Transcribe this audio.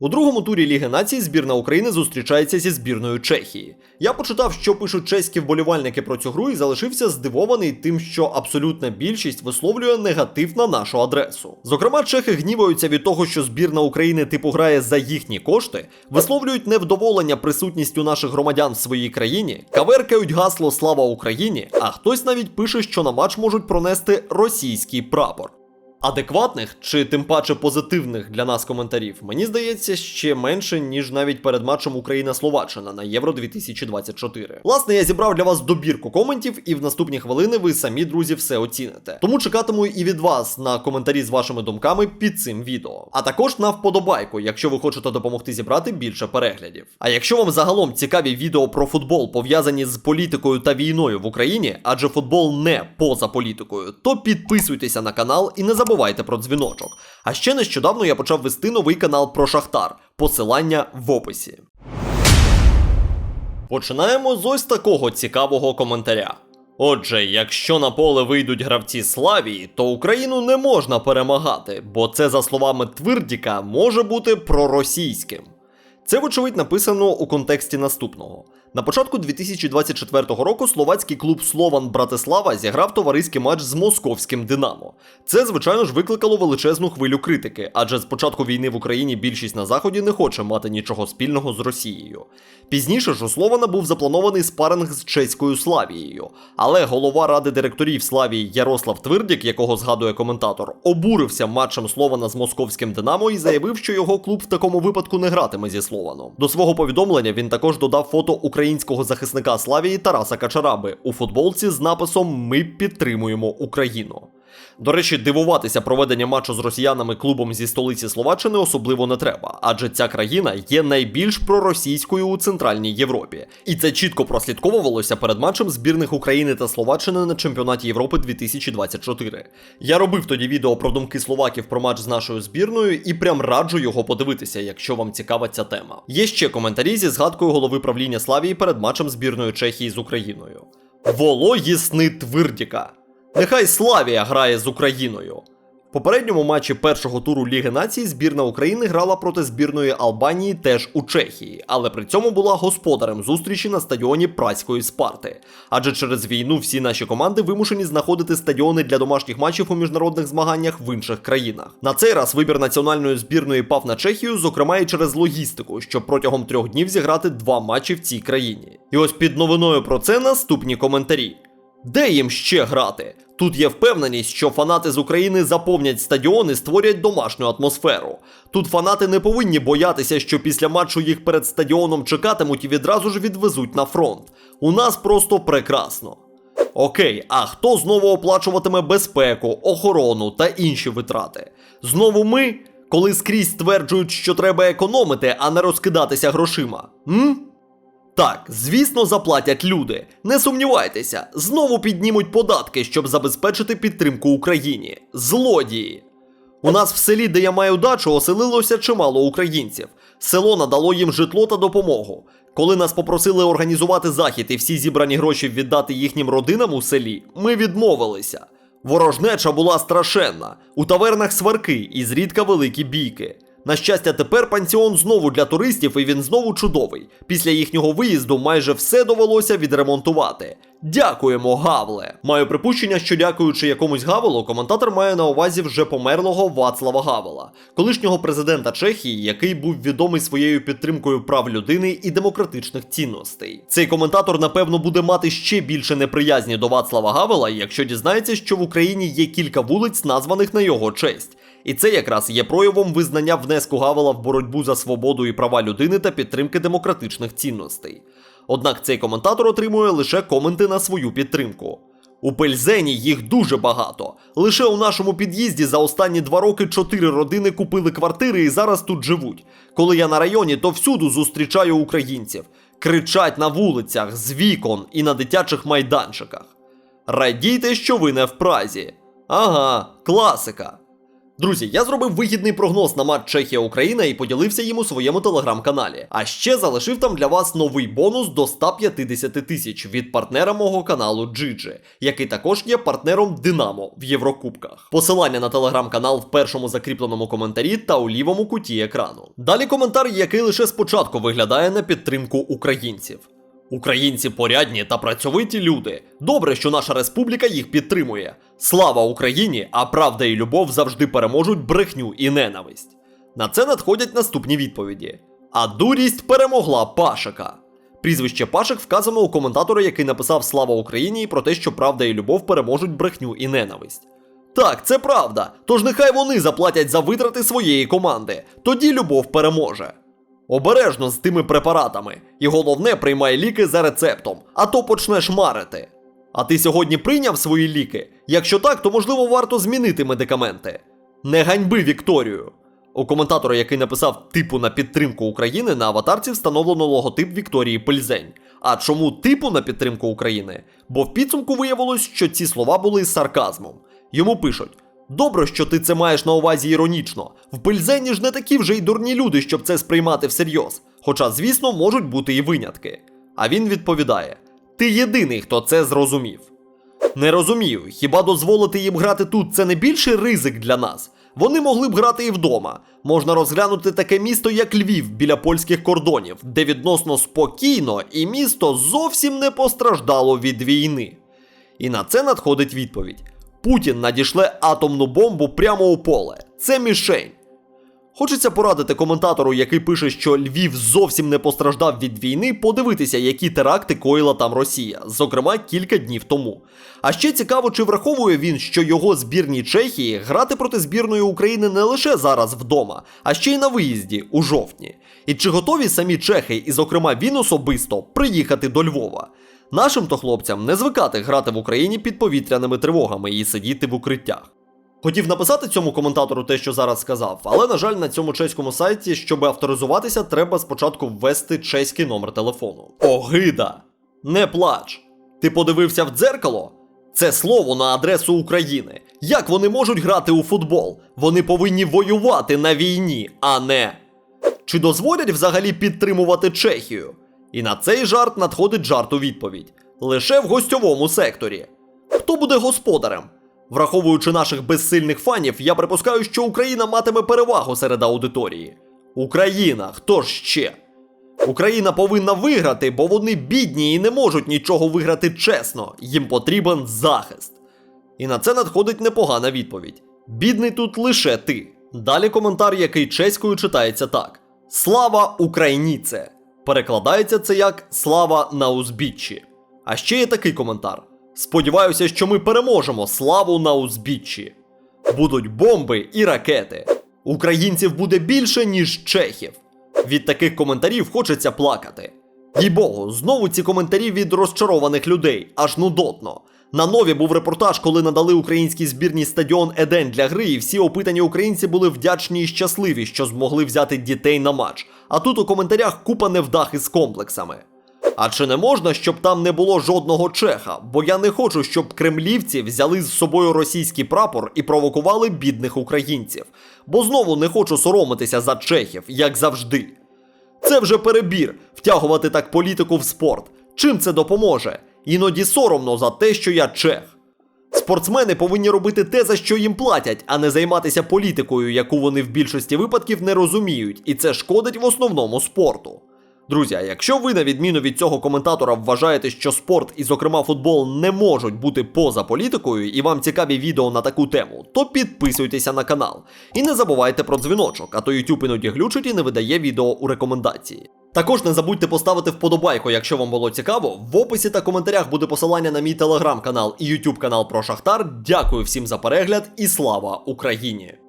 У другому турі Ліги націй збірна України зустрічається зі збірною Чехії. Я почитав, що пишуть чеські вболівальники про цю гру, і залишився здивований тим, що абсолютна більшість висловлює негатив на нашу адресу. Зокрема, чехи гніваються від того, що збірна України типу грає за їхні кошти, висловлюють невдоволення присутністю наших громадян в своїй країні, каверкають гасло Слава Україні, а хтось навіть пише, що на матч можуть пронести російський прапор. Адекватних чи тим паче позитивних для нас коментарів, мені здається, ще менше, ніж навіть перед матчем Україна-Словаччина на Євро 2024. Власне, я зібрав для вас добірку коментів, і в наступні хвилини ви самі, друзі, все оціните. Тому чекатиму і від вас на коментарі з вашими думками під цим відео. А також на вподобайку, якщо ви хочете допомогти зібрати більше переглядів. А якщо вам загалом цікаві відео про футбол пов'язані з політикою та війною в Україні, адже футбол не поза політикою, то підписуйтеся на канал і не забувайте про дзвіночок. А ще нещодавно я почав вести новий канал про Шахтар. Посилання в описі. Починаємо з ось такого цікавого коментаря. Отже, якщо на поле вийдуть гравці Славії, то Україну не можна перемагати, бо це, за словами Твердіка, може бути проросійським. Це, вочевидь, написано у контексті наступного. На початку 2024 року словацький клуб Слован Братислава зіграв товариський матч з московським Динамо. Це, звичайно ж, викликало величезну хвилю критики, адже з початку війни в Україні більшість на заході не хоче мати нічого спільного з Росією. Пізніше ж у Слована був запланований спаринг з чеською Славією, але голова ради директорів Славії Ярослав Твердік, якого згадує коментатор, обурився матчем Слована з московським Динамо і заявив, що його клуб в такому випадку не гратиме зі Слованом. До свого повідомлення він також додав фото українського захисника Славії Тараса Качараби у футболці з написом Ми підтримуємо Україну. До речі, дивуватися проведення матчу з росіянами клубом зі столиці Словаччини особливо не треба, адже ця країна є найбільш проросійською у Центральній Європі. І це чітко прослідковувалося перед матчем збірних України та Словаччини на чемпіонаті Європи 2024. Я робив тоді відео про думки словаків про матч з нашою збірною і прям раджу його подивитися, якщо вам цікава ця тема. Є ще коментарі зі згадкою голови правління Славії перед матчем збірної Чехії з Україною. Вологісни Твердіка. Нехай Славія грає з Україною. В попередньому матчі першого туру Ліги націй збірна України грала проти збірної Албанії теж у Чехії, але при цьому була господарем зустрічі на стадіоні Праської Спарти. Адже через війну всі наші команди вимушені знаходити стадіони для домашніх матчів у міжнародних змаганнях в інших країнах. На цей раз вибір національної збірної пав на Чехію, зокрема і через логістику, щоб протягом трьох днів зіграти два матчі в цій країні. І ось під новиною про це наступні коментарі. Де їм ще грати? Тут є впевненість, що фанати з України заповнять стадіон і створять домашню атмосферу. Тут фанати не повинні боятися, що після матчу їх перед стадіоном чекатимуть і відразу ж відвезуть на фронт. У нас просто прекрасно. Окей, а хто знову оплачуватиме безпеку, охорону та інші витрати? Знову ми, коли скрізь стверджують, що треба економити, а не розкидатися грошима. М? Так, звісно, заплатять люди. Не сумнівайтеся, знову піднімуть податки, щоб забезпечити підтримку Україні. Злодії. У нас в селі, де я маю дачу, оселилося чимало українців. Село надало їм житло та допомогу. Коли нас попросили організувати захід і всі зібрані гроші віддати їхнім родинам у селі, ми відмовилися. Ворожнеча була страшенна. У тавернах сварки і зрідка великі бійки. На щастя, тепер пансіон знову для туристів, і він знову чудовий. Після їхнього виїзду майже все довелося відремонтувати. Дякуємо, Гавле! Маю припущення, що дякуючи якомусь Гавелу, коментатор має на увазі вже померлого Вацлава Гавела, колишнього президента Чехії, який був відомий своєю підтримкою прав людини і демократичних цінностей. Цей коментатор, напевно, буде мати ще більше неприязні до Вацлава Гавела, якщо дізнається, що в Україні є кілька вулиць, названих на його честь. І це якраз є проявом визнання внеску Гавела в боротьбу за свободу і права людини та підтримки демократичних цінностей. Однак цей коментатор отримує лише коменти на свою підтримку. У Пельзені їх дуже багато. Лише у нашому під'їзді за останні два роки чотири родини купили квартири і зараз тут живуть. Коли я на районі, то всюду зустрічаю українців. Кричать на вулицях, з вікон і на дитячих майданчиках. Радійте, що ви не в Празі. Ага, класика. Друзі, я зробив вигідний прогноз на матч Чехія-Україна і поділився їм у своєму телеграм-каналі. А ще залишив там для вас новий бонус до 150 тисяч від партнера мого каналу Джиджи, який також є партнером Динамо в Єврокубках. Посилання на телеграм-канал в першому закріпленому коментарі та у лівому куті екрану. Далі коментар, який лише спочатку виглядає на підтримку українців. Українці порядні та працьовиті люди. Добре, що наша республіка їх підтримує. Слава Україні! А правда і любов завжди переможуть брехню і ненависть. На це надходять наступні відповіді. А дурість перемогла Пашика. Прізвище Пашик вказано у коментатора, який написав Слава Україні і про те, що правда і любов переможуть брехню і ненависть. Так, це правда. Тож нехай вони заплатять за витрати своєї команди. Тоді любов переможе. Обережно з тими препаратами, і головне приймай ліки за рецептом, а то почнеш марити. А ти сьогодні прийняв свої ліки? Якщо так, то можливо варто змінити медикаменти. Не ганьби Вікторію. У коментатора, який написав типу на підтримку України, на аватарці встановлено логотип Вікторії Пельзень. А чому типу на підтримку України? Бо в підсумку виявилось, що ці слова були сарказмом. Йому пишуть: Добре, що ти це маєш на увазі іронічно. В Бельзені ж не такі вже й дурні люди, щоб це сприймати всерйоз. Хоча, звісно, можуть бути і винятки. А він відповідає: Ти єдиний, хто це зрозумів. Не розумію, хіба дозволити їм грати тут це не більший ризик для нас? Вони могли б грати і вдома. Можна розглянути таке місто, як Львів, біля польських кордонів, де відносно спокійно і місто зовсім не постраждало від війни. І на це надходить відповідь: Путін надішле атомну бомбу прямо у поле. Це мішень. Хочеться порадити коментатору, який пише, що Львів зовсім не постраждав від війни, подивитися, які теракти коїла там Росія, зокрема кілька днів тому. А ще цікаво, чи враховує він, що його збірній Чехії грати проти збірної України не лише зараз вдома, а ще й на виїзді у жовтні. І чи готові самі чехи, і зокрема він особисто, приїхати до Львова? Нашим то хлопцям не звикати грати в Україні під повітряними тривогами і сидіти в укриттях. Хотів написати цьому коментатору те, що зараз сказав, але на жаль, на цьому чеському сайті, щоб авторизуватися, треба спочатку ввести чеський номер телефону. Огида! Не плач! Ти подивився в дзеркало? Це слово на адресу України. Як вони можуть грати у футбол? Вони повинні воювати на війні, а не. Чи дозволять взагалі підтримувати Чехію? І на цей жарт надходить жарт у відповідь. Лише в гостьовому секторі. Хто буде господарем? Враховуючи наших безсильних фанів, я припускаю, що Україна матиме перевагу серед аудиторії. Україна, хто ж ще? Україна повинна виграти, бо вони бідні і не можуть нічого виграти чесно. Їм потрібен захист. І на це надходить непогана відповідь. Бідний тут лише ти. Далі коментар, який чеською читається так: Слава Україніце! Перекладається це як Слава на узбіччі. А ще є такий коментар. Сподіваюся, що ми переможемо славу на узбіччі. Будуть бомби і ракети. Українців буде більше, ніж чехів. Від таких коментарів хочеться плакати. Їй Богу, знову ці коментарі від розчарованих людей, аж нудотно. На нові був репортаж, коли надали українській збірній стадіон Еден для гри, і всі опитані українці були вдячні і щасливі, що змогли взяти дітей на матч. А тут у коментарях купа невдах із комплексами. А чи не можна, щоб там не було жодного чеха? Бо я не хочу, щоб кремлівці взяли з собою російський прапор і провокували бідних українців. Бо знову не хочу соромитися за чехів, як завжди. Це вже перебір втягувати так політику в спорт. Чим це допоможе? Іноді соромно за те, що я чех. Спортсмени повинні робити те, за що їм платять, а не займатися політикою, яку вони в більшості випадків не розуміють, і це шкодить в основному спорту. Друзі, а якщо ви, на відміну від цього коментатора, вважаєте, що спорт і, зокрема, футбол не можуть бути поза політикою, і вам цікаві відео на таку тему, то підписуйтеся на канал. І не забувайте про дзвіночок, а то YouTube іноді глючить і не видає відео у рекомендації. Також не забудьте поставити вподобайку, якщо вам було цікаво. В описі та коментарях буде посилання на мій телеграм-канал і ютуб канал про Шахтар. Дякую всім за перегляд і слава Україні!